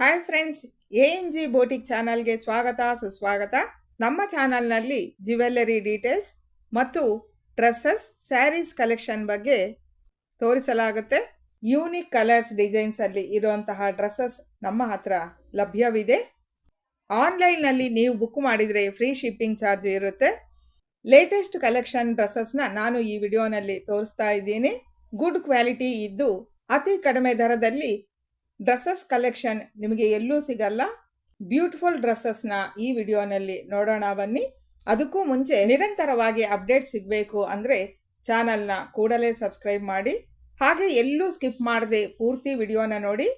Hi friends A N G boutique ಚಾನಲ್ಗೆ ಸ್ವಾಗತ, ಸುಸ್ವಾಗತ. ನಮ್ಮ ಚಾನಲ್ನಲ್ಲಿ ಜ್ಯುವೆಲ್ಲರಿ ಡೀಟೇಲ್ಸ್ ಮತ್ತು ಡ್ರೆಸ್ಸಸ್ ಸ್ಯಾರೀಸ್ ಕಲೆಕ್ಷನ್ ಬಗ್ಗೆ ತೋರಿಸಲಾಗುತ್ತೆ. ಯೂನಿಕ್ ಕಲರ್ಸ್ ಡಿಸೈನ್ಸಲ್ಲಿ ಇರುವಂತಹ ಡ್ರೆಸ್ಸಸ್ ನಮ್ಮ ಹತ್ರ ಲಭ್ಯವಿದೆ. ಆನ್ಲೈನ್ನಲ್ಲಿ ನೀವು ಬುಕ್ ಮಾಡಿದರೆ ಫ್ರೀ ಶಿಪ್ಪಿಂಗ್ ಚಾರ್ಜ್ ಇರುತ್ತೆ. ಲೇಟೆಸ್ಟ್ ಕಲೆಕ್ಷನ್ ಡ್ರೆಸ್ಸಸ್ನ ನಾನು ಈ ವಿಡಿಯೋನಲ್ಲಿ ತೋರಿಸ್ತಾ ಇದ್ದೀನಿ. ಗುಡ್ ಕ್ವಾಲಿಟಿ ಇದ್ದು, ಅತಿ ಕಡಿಮೆ ದರದಲ್ಲಿ ಡ್ರೆಸ್ಸಸ್ ಕಲೆಕ್ಷನ್ ನಿಮಗೆ ಎಲ್ಲೂ ಸಿಗಲ್ಲ. ಬ್ಯೂಟಿಫುಲ್ ಡ್ರೆಸ್ಸಸ್ನ ಈ ವಿಡಿಯೋನಲ್ಲಿ ನೋಡೋಣ ಬನ್ನಿ. ಅದಕ್ಕೂ ಮುಂಚೆ ನಿರಂತರವಾಗಿ ಅಪ್ಡೇಟ್ ಸಿಗಬೇಕು ಅಂದರೆ ಚಾನಲ್ನ ಕೂಡಲೇ ಸಬ್ಸ್ಕ್ರೈಬ್ ಮಾಡಿ. ಹಾಗೆ ಎಲ್ಲೂ ಸ್ಕಿಪ್ ಮಾಡದೆ ಪೂರ್ತಿ ವಿಡಿಯೋನ ನೋಡಿ.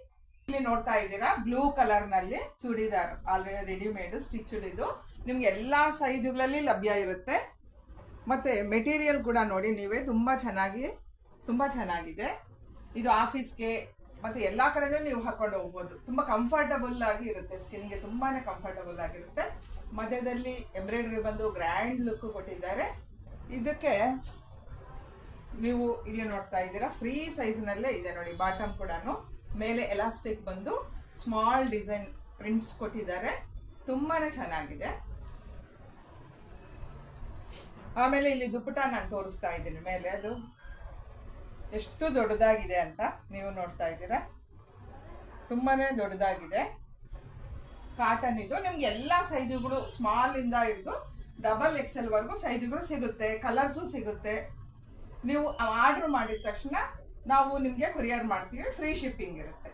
ಇಲ್ಲಿ ನೋಡ್ತಾ ಇದ್ದೀರಾ ಬ್ಲೂ ಕಲರ್ನಲ್ಲಿ ಚೂಡಿದಾರ್ ಆಲ್ರೆಡಿ ರೆಡಿಮೇಡ್ ಸ್ಟಿಚ್ಡ್ ಇದು. ನಿಮ್ಗೆ ಎಲ್ಲ ಸೈಜುಗಳಲ್ಲಿ ಲಭ್ಯ ಇರುತ್ತೆ. ಮತ್ತೆ ಮೆಟೀರಿಯಲ್ ಕೂಡ ನೋಡಿ ನೀವೇ. ತುಂಬ ಚೆನ್ನಾಗಿ, ತುಂಬ ಚೆನ್ನಾಗಿದೆ. ಇದು ಆಫೀಸ್ಗೆ ಮತ್ತೆ ಎಲ್ಲಾ ಕಡೆನೂ ನೀವು ಹಾಕೊಂಡು ಹೋಗ್ಬೋದು. ತುಂಬಾ ಕಂಫರ್ಟಬಲ್ ಆಗಿ ಇರುತ್ತೆ. ಸ್ಕಿನ್ಗೆ ತುಂಬಾನೇ ಕಂಫರ್ಟಬಲ್ ಆಗಿರುತ್ತೆ. ಮಧ್ಯದಲ್ಲಿ ಎಂಬ್ರಾಯ್ಡ್ರಿ ಬಂದು ಗ್ರ್ಯಾಂಡ್ ಲುಕ್ ಕೊಟ್ಟಿದ್ದಾರೆ. ಇದಕ್ಕೆ ನೀವು ಇಲ್ಲಿ ನೋಡ್ತಾ ಇದ್ದೀರಾ ಫ್ರೀ ಸೈಜ್ನಲ್ಲೇ ಇದೆ ನೋಡಿ ಬಾಟಮ್ ಕೂಡ ಮೇಲೆ ಎಲಾಸ್ಟಿಕ್ ಬಂದು ಸ್ಮಾಲ್ ಡಿಸೈನ್ ಪ್ರಿಂಟ್ಸ್ ಕೊಟ್ಟಿದ್ದಾರೆ. ತುಂಬಾನೇ ಚೆನ್ನಾಗಿದೆ. ಆಮೇಲೆ ಇಲ್ಲಿ ದುಪ್ಪಟ ನಾನು ತೋರಿಸ್ತಾ ಇದ್ದೀನಿ. ಮೇಲೆ ಅದು ಎಷ್ಟು ದೊಡ್ಡದಾಗಿದೆ ಅಂತ ನೀವು ನೋಡ್ತಾ ಇದ್ದೀರಾ? ತುಂಬಾನೇ ದೊಡ್ಡದಾಗಿದೆ. ಕಾಟನ್ ಇದು. ನಿಮ್ಗೆ ಎಲ್ಲ ಸೈಜುಗಳು ಸ್ಮಾಲ್ ಇಂದ ಹಿಡಿದು ಡಬಲ್ ಎಕ್ಸೆಲ್ ವರೆಗೂ ಸೈಜುಗಳು ಸಿಗುತ್ತೆ ಕಲರ್ಸು ಸಿಗುತ್ತೆ. ನೀವು ಆರ್ಡರ್ ಮಾಡಿದ ತಕ್ಷಣ ನಾವು ನಿಮಗೆ ಕೊರಿಯರ್ ಮಾಡ್ತೀವಿ. ಫ್ರೀ ಶಿಪ್ಪಿಂಗ್ ಇರುತ್ತೆ.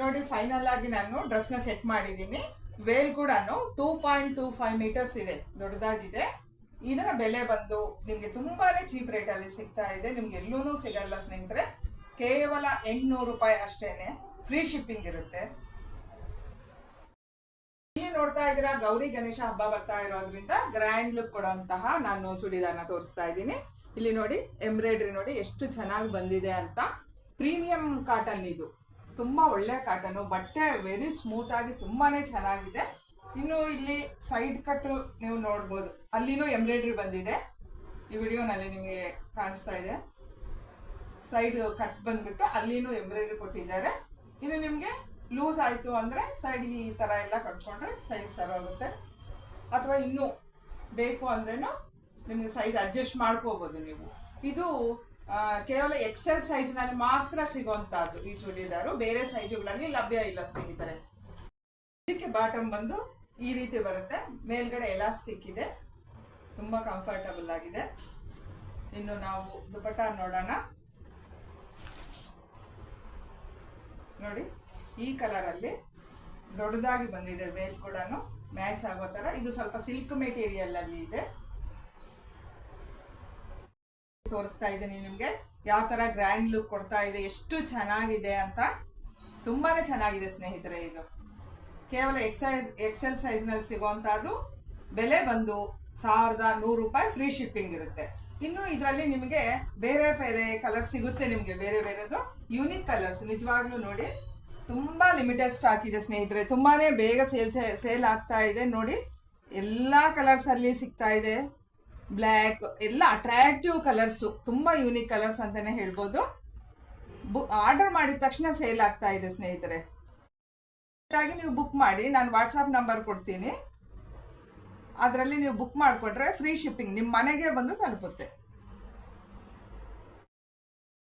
ನೋಡಿ ಫೈನಲ್ ಆಗಿ ನಾನು ಡ್ರೆಸ್ನ ಸೆಟ್ ಮಾಡಿದ್ದೀನಿ. ವೇಲ್ ಕೂಡ two point two five metres ಇದೆ. ದೊಡ್ಡದಾಗಿದೆ. ಇದರ ಬೆಲೆ ಬಂದು ನಿಮಗೆ ತುಂಬಾನೇ ಚೀಪ್ ರೇಟ್ ಅಲ್ಲಿ ಸಿಗ್ತಾ ಇದೆ, ನಿಮ್ಗೆ ಎಲ್ಲೂ ಸಿಗಲ್ಲ ಸ್ನೇಹಿತರೆ. ಕೇವಲ ಎಂಟ್ನೂರು ರೂಪಾಯಿ ಅಷ್ಟೇನೆ ಫ್ರೀ ಶಿಪ್ಪಿಂಗ್ ಇರುತ್ತೆ. ಇಲ್ಲಿ ನೋಡ್ತಾ ಇದ್ದೀರಾ, ಗೌರಿ ಗಣೇಶ ಹಬ್ಬ ಬರ್ತಾ ಇರೋದ್ರಿಂದ ಗ್ರ್ಯಾಂಡ್ ಲುಕ್ ಕೊಡುವಂತಹ ನಾನು ಚೂಡಿದಾರ್ನ ತೋರಿಸ್ತಾ ಇದ್ದೀನಿ. ಇಲ್ಲಿ ನೋಡಿ ಎಂಬ್ರಾಯ್ಡ್ರಿ ನೋಡಿ ಎಷ್ಟು ಚೆನ್ನಾಗಿ ಬಂದಿದೆ ಅಂತ. ಪ್ರೀಮಿಯಂ ಕಾಟನ್ ಇದು. ತುಂಬಾ ಒಳ್ಳೆ ಕಾಟನ್ ಬಟ್ಟೆ ವೆರಿ ಸ್ಮೂತ್ ಆಗಿ ತುಂಬಾನೇ ಚೆನ್ನಾಗಿದೆ. ಇನ್ನು ಇಲ್ಲಿ ಸೈಡ್ ಕಟ್ ನೀವು ನೋಡ್ಬೋದು. ಅಲ್ಲಿನೂ ಎಂಬ್ರಾಯ್ಡ್ರಿ ಬಂದಿದೆ. ಈ ವಿಡಿಯೋನಲ್ಲಿ ನಿಮಗೆ ಕಾಣಿಸ್ತಾ ಇದೆ. ಸೈಡ್ ಕಟ್ ಬಂದ್ಬಿಟ್ಟು ಅಲ್ಲಿನೂ ಎಂಬ್ರಾಯ್ಡ್ರಿ ಕೊಟ್ಟಿದ್ದಾರೆ. ಇನ್ನು ನಿಮಗೆ ಲೂಸ್ ಆಯಿತು ಅಂದರೆ ಸೈಡ್ ಈ ಥರ ಎಲ್ಲ ಕಟ್ಕೊಂಡ್ರೆ ಸೈಜ್ ಸರೋಗುತ್ತೆ ಅಥವಾ ಇನ್ನೂ ಬೇಕು ಅಂದ್ರೂ ನಿಮಗೆ ಸೈಜ್ ಅಡ್ಜಸ್ಟ್ ಮಾಡ್ಕೋಬೋದು ನೀವು. ಇದು ಕೇವಲ ಎಕ್ಸೆಲ್ ಸೈಜ್ನಲ್ಲಿ ಮಾತ್ರ ಸಿಗುವಂತಹದ್ದು ಈ ಚೂಡಿದಾರು. ಬೇರೆ ಸೈಜುಗಳಲ್ಲಿ ಲಭ್ಯ ಇಲ್ಲ ಸ್ನೇಹಿತರೆ. ಇದಕ್ಕೆ ಬಾಟಮ್ ಬಂದು ಈ ರೀತಿ ಬರುತ್ತೆ. ಮೇಲ್ಗಡೆ ಎಲಾಸ್ಟಿಕ್ ಇದೆ. ತುಂಬಾ ಕಂಫರ್ಟಬಲ್ ಆಗಿದೆ. ಇನ್ನು ನಾವು ದುಪಟ್ಟ ನೋಡೋಣ. ನೋಡಿ, ಈ ಕಲರ್ ಅಲ್ಲಿ ದೊಡ್ಡದಾಗಿ ಬಂದಿದೆ ವೇಲ್ ಕೂಡ ಮ್ಯಾಚ್ ಆಗೋ ತರ ಇದು ಸ್ವಲ್ಪ ಸಿಲ್ಕ್ ಮೆಟೀರಿಯಲ್ ಅಲ್ಲಿ ಇದೆ. ತೋರಿಸ್ತಾ ಇದ್ದೀನಿ ನಿಮಗೆ. ಯಾವ ತರ ಗ್ರ್ಯಾಂಡ್ ಲುಕ್ ಕೊಡ್ತಾ ಇದೆ, ಎಷ್ಟು ಚೆನ್ನಾಗಿದೆ ಅಂತ. ತುಂಬಾನೇ ಚೆನ್ನಾಗಿದೆ ಸ್ನೇಹಿತರೆ ಇದು. ಕೇವಲ ಎಕ್ಸೈಸ್ ಎಕ್ಸೆಲ್ ಸೈಜ್ನಲ್ಲಿ ಸಿಗುವಂಥದ್ದು ಬೆಲೆ ಬಂದು ಸಾವಿರದ ನೂರು ರೂಪಾಯಿ ಫ್ರೀ ಶಿಪ್ಪಿಂಗ್ ಇರುತ್ತೆ. ಇನ್ನು ಇದರಲ್ಲಿ ನಿಮಗೆ ಬೇರೆ ಬೇರೆ ಕಲರ್ ಸಿಗುತ್ತೆ ನಿಮಗೆ, ಬೇರೆ ಬೇರೆದು ಯೂನಿಕ್ ಕಲರ್ಸ್ ನಿಜವಾಗ್ಲೂ ನೋಡಿ, ತುಂಬಾ ಲಿಮಿಟೆಡ್ ಸ್ಟಾಕ್ ಇದೆ ಸ್ನೇಹಿತರೆ. ತುಂಬಾನೇ ಬೇಗ ಸೇಲ್ ಸೇಲ್ ಆಗ್ತಾ ಇದೆ. ನೋಡಿ, ಎಲ್ಲ ಕಲರ್ಸ್ ಅಲ್ಲಿ ಸಿಗ್ತಾ ಇದೆ. ಬ್ಲ್ಯಾಕ್ ಎಲ್ಲ ಅಟ್ರಾಕ್ಟಿವ್ ಕಲರ್ಸು ತುಂಬಾ ಯೂನಿಕ್ ಕಲರ್ಸ್ ಅಂತಾನೆ ಹೇಳ್ಬೋದು. ಆರ್ಡರ್ ಮಾಡಿದ ತಕ್ಷಣ ಸೇಲ್ ಆಗ್ತಾ ಇದೆ ಸ್ನೇಹಿತರೆ. ಆಗಿ ನೀವು ಬುಕ್ ಮಾಡಿ, ನಾನು ವಾಟ್ಸಪ್ ನಂಬರ್ ಕೊಡ್ತೀನಿ. ಅದರಲ್ಲಿ ನೀವು ಬುಕ್ ಮಾಡಿಕೊಟ್ರೆ ಫ್ರೀ ಶಿಪ್ಪಿಂಗ್ ನಿಮ್ಮ ಮನೆಗೆ ಬಂದು ತಲುಪುತ್ತೆ.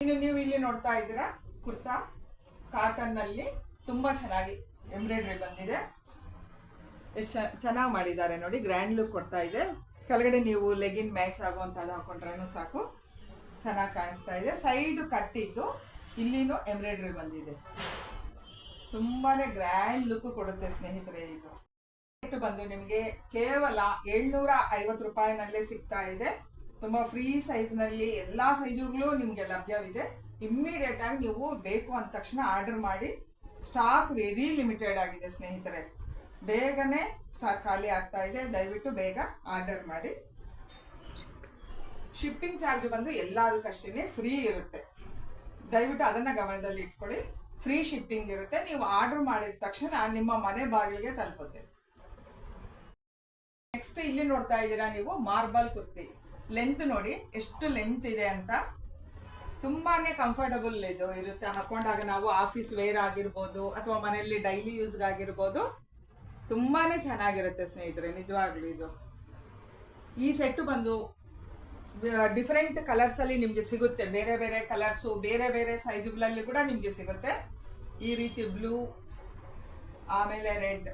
ಇನ್ನು ನೀವು ಇಲ್ಲಿ ನೋಡ್ತಾ ಇದ್ದೀರಾ, ಕುರ್ತಾ ಕಾಟನ್ನಲ್ಲಿ ತುಂಬಾ ಚೆನ್ನಾಗಿ ಎಂಬ್ರಾಯ್ಡ್ರಿ ಬಂದಿದೆ. ಎಷ್ಟು ಚೆನ್ನಾಗಿ ಮಾಡಿದ್ದಾರೆ ನೋಡಿ ಗ್ರ್ಯಾಂಡ್ ಲುಕ್ ಕೊಡ್ತಾ ಇದೆ. ಕೆಳಗಡೆ ನೀವು ಲೆಗಿನ್ ಮ್ಯಾಚ್ ಆಗುವಂಥದ್ದು ಹಾಕೊಂಡ್ರೂ ಸಾಕು. ಚೆನ್ನಾಗಿ ಕಾಣಿಸ್ತಾ ಇದೆ. ಸೈಡು ಕಟ್ಟಿದ್ದು ಇಲ್ಲಿನೂ ಎಂಬ್ರಾಯ್ಡ್ರಿ ಬಂದಿದೆ. ತುಂಬಾನೇ ಗ್ರ್ಯಾಂಡ್ ಲುಕ್ ಕೊಡುತ್ತೆ ಸ್ನೇಹಿತರೆ ಇದು ರೇಟ್ ಬಂದು ನಿಮಗೆ ಕೇವಲ ಏಳ್ನೂರ ಐವತ್ತು ರೂಪಾಯಿನಲ್ಲೇ ಸಿಗ್ತಾ ಇದೆ. ತುಂಬಾ ಫ್ರೀ ಸೈಜ್ನಲ್ಲಿ ಎಲ್ಲಾ ಸೈಜುಗಳು ನಿಮಗೆ ಲಭ್ಯವಿದೆ. ಇಮ್ಮಿಡಿಯೇಟ್ ಆಗಿ ನೀವು ಬೇಕು ಅಂದ ತಕ್ಷಣ ಆರ್ಡರ್ ಮಾಡಿ. ಸ್ಟಾಕ್ ವೆರಿ ಲಿಮಿಟೆಡ್ ಆಗಿದೆ ಸ್ನೇಹಿತರೆ. ಬೇಗನೆ ಸ್ಟಾಕ್ ಖಾಲಿ ಆಗ್ತಾ ಇದೆ. ದಯವಿಟ್ಟು ಬೇಗ ಆರ್ಡರ್ ಮಾಡಿ. ಶಿಪ್ಪಿಂಗ್ ಚಾರ್ಜ್ ಬಂದು ಎಲ್ಲದಕ್ಕಷ್ಟೇ ಫ್ರೀ ಇರುತ್ತೆ. ದಯವಿಟ್ಟು ಅದನ್ನ ಗಮನದಲ್ಲಿ ಇಟ್ಕೊಳ್ಳಿ ಫ್ರೀ ಶಿಪ್ಪಿಂಗ್ ಇರುತ್ತೆ. ನೀವು ಆರ್ಡರ್ ಮಾಡಿದ ತಕ್ಷಣ ನಿಮ್ಮ ಮನೆ ಬಾಗಿಲಿಗೆ ತಲುಪುತ್ತೆ. ನೆಕ್ಸ್ಟ್ ಇಲ್ಲಿ ನೋಡ್ತಾ ಇದ್ದೀರಾ ನೀವು ಮಾರ್ಬಲ್ ಕುರ್ತಿ. ಲೆಂತ್ ನೋಡಿ ಎಷ್ಟು ಲೆಂತ್ ಇದೆ ಅಂತ. ತುಂಬಾನೇ ಕಂಫರ್ಟಬಲ್ ಇದು ಇರುತ್ತೆ. ಹಾಕೊಂಡಾಗ ನಾವು ಆಫೀಸ್ ವೇರ್ ಆಗಿರ್ಬೋದು ಅಥವಾ ಮನೆಯಲ್ಲಿ ಡೈಲಿ ಯೂಸ್ ಆಗಿರ್ಬೋದು ತುಂಬಾನೇ ಚೆನ್ನಾಗಿರುತ್ತೆ ಸ್ನೇಹಿತರೆ, ನಿಜವಾಗ್ಲೂ ಇದು. ಈ ಸೆಟ್ಟು ಬಂದು ಡಿಫ್ರೆಂಟ್ ಕಲರ್ಸ್ ಅಲ್ಲಿ ನಿಮ್ಗೆ ಸಿಗುತ್ತೆ. ಬೇರೆ ಬೇರೆ ಕಲರ್ಸು ಬೇರೆ ಬೇರೆ ಸೈಜುಗಳಲ್ಲಿ ಕೂಡ ನಿಮ್ಗೆ ಸಿಗುತ್ತೆ. ಈ ರೀತಿ ಬ್ಲೂ ಆಮೇಲೆ ರೆಡ್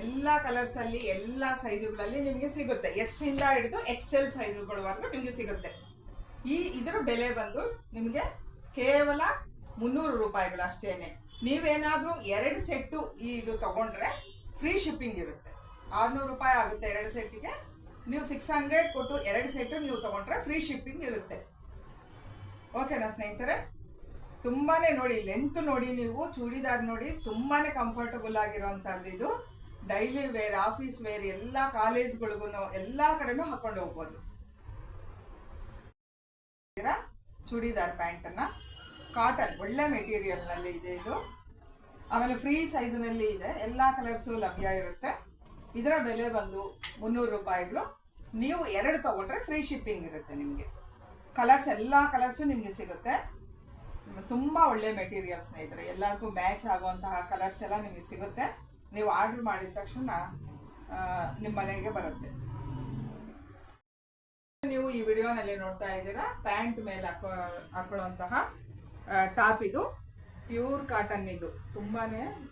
ಎಲ್ಲ ಕಲರ್ಸ್ ಅಲ್ಲಿ, ಎಲ್ಲ ಸೈಜುಗಳಲ್ಲಿ ನಿಮಗೆ ಸಿಗುತ್ತೆ. ಎಸ್ ಇಂದ ಹಿಡಿದು ಎಕ್ಸೆಲ್ ಸೈಜುಗಳವರೆಗೂ ನಿಮಗೆ ಸಿಗುತ್ತೆ. ಈ ಇದರ ಬೆಲೆ ಬಂದು ನಿಮಗೆ ಕೇವಲ ಮುನ್ನೂರು ರೂಪಾಯಿಗಳು ಅಷ್ಟೇನೆ. ನೀವೇನಾದ್ರೂ ಎರಡು ಸೆಟ್ಟು ಈ ಇದು ತಗೊಂಡ್ರೆ ಫ್ರೀ ಶಿಪ್ಪಿಂಗ್ ಇರುತ್ತೆ. ಆರ್ನೂರು ರೂಪಾಯಿ ಆಗುತ್ತೆ ಎರಡು ಸೆಟ್ಟಿಗೆ ನೀವು ಸಿಕ್ಸ್ ಹಂಡ್ರೆಡ್ ಕೊಟ್ಟು ಎರಡು ಸೆಟ್ಟು ನೀವು ತಗೊಂಡ್ರೆ ಫ್ರೀ ಶಿಪ್ಪಿಂಗ್ ಇರುತ್ತೆ. ಓಕೆನಾ ಸ್ನೇಹಿತರೆ? ತುಂಬಾನೇ ನೋಡಿ ಲೆಂತ್ ನೋಡಿ ನೀವು, ಚೂಡಿದಾರ್ ನೋಡಿ ತುಂಬಾನೇ ಕಂಫರ್ಟಬಲ್ ಆಗಿರುವಂತದ್ದು ಇದು. ಡೈಲಿ ವೇರ್ ಆಫೀಸ್ ವೇರ್ ಎಲ್ಲ ಕಾಲೇಜ್ಗಳಿಗೂ ಎಲ್ಲ ಕಡೆನೂ ಹಾಕೊಂಡು ಹೋಗ್ಬೋದು. ಚೂಡಿದಾರ್ ಪ್ಯಾಂಟನ್ನು ಕಾಟನ್ ಒಳ್ಳೆ ಮೆಟೀರಿಯಲ್ನಲ್ಲಿ ಇದೆ ಇದು. ಆಮೇಲೆ ಫ್ರೀ ಸೈಜ್ನಲ್ಲಿ ಇದೆ. ಎಲ್ಲ ಕಲರ್ಸು ಲಭ್ಯ ಇರುತ್ತೆ. ಇದರ ಬೆಲೆ ಬಂದು ಮುನ್ನೂರು ರೂಪಾಯಿಗಳು. ನೀವು ಎರಡು ತಗೊಂಡ್ರೆ ಫ್ರೀ ಶಿಪ್ಪಿಂಗ್ ಇರುತ್ತೆ ನಿಮಗೆ. ಕಲರ್ಸ್ ಎಲ್ಲ ಕಲರ್ಸು ನಿಮಗೆ ಸಿಗುತ್ತೆ. ತುಂಬ ಒಳ್ಳೆ ಮೆಟೀರಿಯಲ್ ಸ್ನೇಹಿತರೆ, ಎಲ್ಲರಿಗೂ ಮ್ಯಾಚ್ ಆಗುವಂತಹ ಕಲರ್ಸ್ ಎಲ್ಲ ನಿಮಗೆ ಸಿಗುತ್ತೆ. ನೀವು ಆರ್ಡರ್ ಮಾಡಿದ ತಕ್ಷಣ ನಿಮ್ಮ ಮನೆಗೆ ಬರುತ್ತೆ. ನೀವು ಈ ವಿಡಿಯೋನಲ್ಲಿ ನೋಡ್ತಾ ಇದ್ದೀರಾ, ಪ್ಯಾಂಟ್ ಮೇಲೆ ಹಾಕೋ, ಹಾಕೊಳ್ಳುವಂತಹ ಟಾಪ್ ಇದು. ಪ್ಯೂರ್ ಕಾಟನ್ ಇದು. ತುಂಬಾ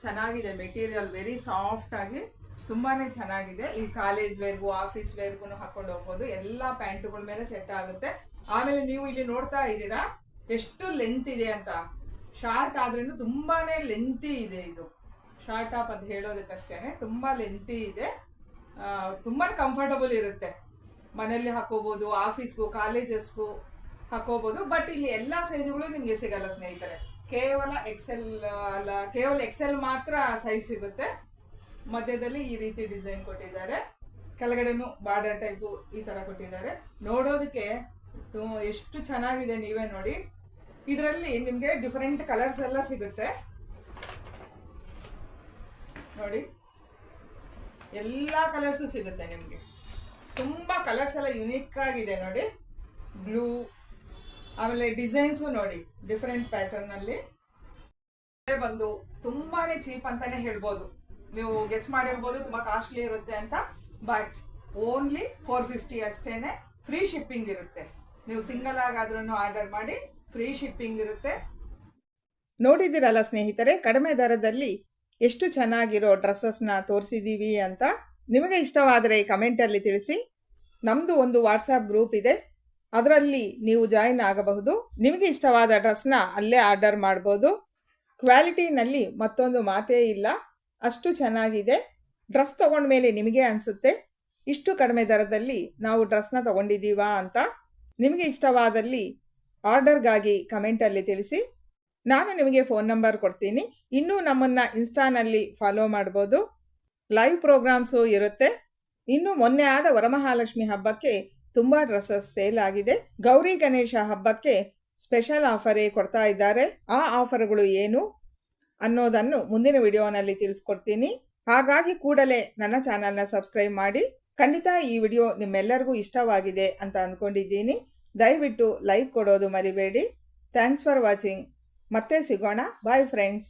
ಚೆನ್ನಾಗಿದೆ ಮೆಟೀರಿಯಲ್ ವೆರಿ ಸಾಫ್ಟ್ ಆಗಿ. ತುಂಬಾನೇ ಚೆನ್ನಾಗಿದೆ. ಈ ಕಾಲೇಜ್ ವೇರ್ಗೂ, ಆಫೀಸ್ ವೇರ್ಗೂ ಹಾಕೊಂಡು ಹೋಗ್ಬೋದು. ಎಲ್ಲಾ ಪ್ಯಾಂಟ್ಗಳ ಮೇಲೆ ಸೆಟ್ ಆಗುತ್ತೆ. ಆಮೇಲೆ ನೀವು ಇಲ್ಲಿ ನೋಡ್ತಾ ಇದ್ದೀರಾ, ಎಷ್ಟು ಲೆಂತ್ ಇದೆ ಅಂತ. ಶಾರ್ಟ್ ಆದ್ರೂ ತುಂಬಾನೇ ಲೆಂತಿ ಇದೆ ಇದು. ಶಾರ್ಟ್ ಟಾಪ್ ಅದು ಹೇಳೋದಕ್ಕಷ್ಟೇನೆ, ತುಂಬಾ ಲೆಂತಿ ಇದೆ. ತುಂಬಾ ಕಂಫರ್ಟಬಲ್ ಇರುತ್ತೆ. ಮನೆಯಲ್ಲಿ ಹಾಕೋಬಹುದು ಆಫೀಸ್ಗೂ, ಕಾಲೇಜಸ್ಗೂ ಹಾಕೋಬಹುದು ಬಟ್ ಇಲ್ಲಿ ಎಲ್ಲಾ ಸೈಜುಗಳು ನಿಮಗೆ ಸಿಗಲ್ಲ ಸ್ನೇಹಿತರೆ. ಕೇವಲ ಎಕ್ಸೆಲ್ ಅಲ್ಲ, ಕೇವಲ ಎಕ್ಸೆಲ್ ಮಾತ್ರ ಸೈಜ್ ಸಿಗುತ್ತೆ. ಮಧ್ಯದಲ್ಲಿ ಈ ರೀತಿ ಡಿಸೈನ್ ಕೊಟ್ಟಿದ್ದಾರೆ. ಕೆಳಗಡೆನೂ ಬಾರ್ಡರ್ ಟೈಪು ಈ ತರ ಕೊಟ್ಟಿದ್ದಾರೆ. ನೋಡೋದಕ್ಕೆ ಎಷ್ಟು ಚೆನ್ನಾಗಿದೆ ನೀವೇ ನೋಡಿ. ಇದರಲ್ಲಿ ನಿಮಗೆ ಡಿಫರೆಂಟ್ ಕಲರ್ಸ್ ಎಲ್ಲ ಸಿಗುತ್ತೆ. ನೋಡಿ. ಎಲ್ಲ ಕಲರ್ಸು ಸಿಗುತ್ತೆ ನಿಮಗೆ. ತುಂಬಾ ಕಲರ್ಸ್ ಎಲ್ಲ ಯುನೀಕ್ ಆಗಿದೆ ನೋಡಿ. ಬ್ಲೂ ಆಮೇಲೆ ಡಿಸೈನ್ಸು ನೋಡಿ ಡಿಫರೆಂಟ್ ಪ್ಯಾಟರ್ನ್ ಅಲ್ಲಿ. ಬಂದು ತುಂಬಾನೇ ಚೀಪ್ ಅಂತಾನೆ ಹೇಳ್ಬೋದು. ನೀವು ಗೆಸ್ ಮಾಡಿರ್ಬೋದು, ತುಂಬಾ ಕಾಸ್ಟ್ಲಿ ಇರುತ್ತೆ ಅಂತ. ಬಟ್ ಓನ್ಲಿ ಫೋರ್ ಫಿಫ್ಟಿ ಅಷ್ಟೇನೆ. ಫ್ರೀ ಶಿಪ್ಪಿಂಗ್ ಇರುತ್ತೆ. ನೀವು ಸಿಂಗಲ್ ಆಗಾದ್ರೂ ಆರ್ಡರ್ ಮಾಡಿ ಫ್ರೀ ಶಿಪ್ಪಿಂಗ್ ಇರುತ್ತೆ. ನೋಡಿದಿರಲ್ಲ ಸ್ನೇಹಿತರೆ, ಕಡಿಮೆ ದರದಲ್ಲಿ ಎಷ್ಟು ಚೆನ್ನಾಗಿರೋ ಡ್ರೆಸ್ಸಸ್ನ ತೋರಿಸಿದ್ದೀವಿ ಅಂತ. ನಿಮಗೆ ಇಷ್ಟವಾದರೆ ಕಮೆಂಟಲ್ಲಿ ತಿಳಿಸಿ. ನಮ್ಮದು ಒಂದು ವಾಟ್ಸಾಪ್ ಗ್ರೂಪ್ ಇದೆ. ಅದರಲ್ಲಿ ನೀವು ಜಾಯಿನ್ ಆಗಬಹುದು. ನಿಮಗೆ ಇಷ್ಟವಾದ ಡ್ರೆಸ್ನ ಅಲ್ಲೇ ಆರ್ಡರ್ ಮಾಡ್ಬೋದು. ಕ್ವಾಲಿಟಿನಲ್ಲಿ ಮತ್ತೊಂದು ಮಾತೇ ಇಲ್ಲ. ಅಷ್ಟು ಚೆನ್ನಾಗಿದೆ. ಡ್ರೆಸ್ ತಗೊಂಡ್ಮೇಲೆ ನಿಮಗೆ ಅನಿಸುತ್ತೆ, ಇಷ್ಟು ಕಡಿಮೆ ದರದಲ್ಲಿ ನಾವು ಡ್ರೆಸ್ನ ತಗೊಂಡಿದ್ದೀವಾ ಅಂತ ನಿಮಗೆ ಇಷ್ಟವಾದಲ್ಲಿ ಆರ್ಡರ್ಗಾಗಿ ಕಮೆಂಟಲ್ಲಿ ತಿಳಿಸಿ. ನಾನು ನಿಮಗೆ ಫೋನ್ ನಂಬರ್ ಕೊಡ್ತೀನಿ. ಇನ್ನೂ ನಮ್ಮನ್ನು ಇನ್ಸ್ಟಾನಲ್ಲಿ ಫಾಲೋ ಮಾಡ್ಬೋದು. ಲೈವ್ ಪ್ರೋಗ್ರಾಮ್ಸು ಇರುತ್ತೆ. ಇನ್ನು ಮೊನ್ನೆ ಆದ ವರಮಹಾಲಕ್ಷ್ಮಿ ಹಬ್ಬಕ್ಕೆ ತುಂಬ ಡ್ರೆಸ್ಸಸ್ ಸೇಲ್ ಆಗಿದೆ. ಗೌರಿ ಗಣೇಶ ಹಬ್ಬಕ್ಕೆ ಸ್ಪೆಷಲ್ ಆಫರೇ ಕೊಡ್ತಾ ಇದ್ದಾರೆ. ಆ ಆಫರ್ಗಳು ಏನು? ಅನ್ನೋದನ್ನು ಮುಂದಿನ ವಿಡಿಯೋನಲ್ಲಿ ತಿಳಿಸ್ಕೊಡ್ತೀನಿ. ಹಾಗಾಗಿ ಕೂಡಲೇ ನನ್ನ ಚಾನಲ್ನ ಸಬ್ಸ್ಕ್ರೈಬ್ ಮಾಡಿ. ಖಂಡಿತ ಈ ವಿಡಿಯೋ ನಿಮ್ಮೆಲ್ಲರಿಗೂ ಇಷ್ಟವಾಗಿದೆ ಅಂತ ಅಂದ್ಕೊಂಡಿದ್ದೀನಿ ದಯವಿಟ್ಟು ಲೈಕ್ ಕೊಡೋದು ಮರಿಬೇಡಿ. Thanks for watching. ಮತ್ತೆ ಸಿಗೋಣ. Bye friends.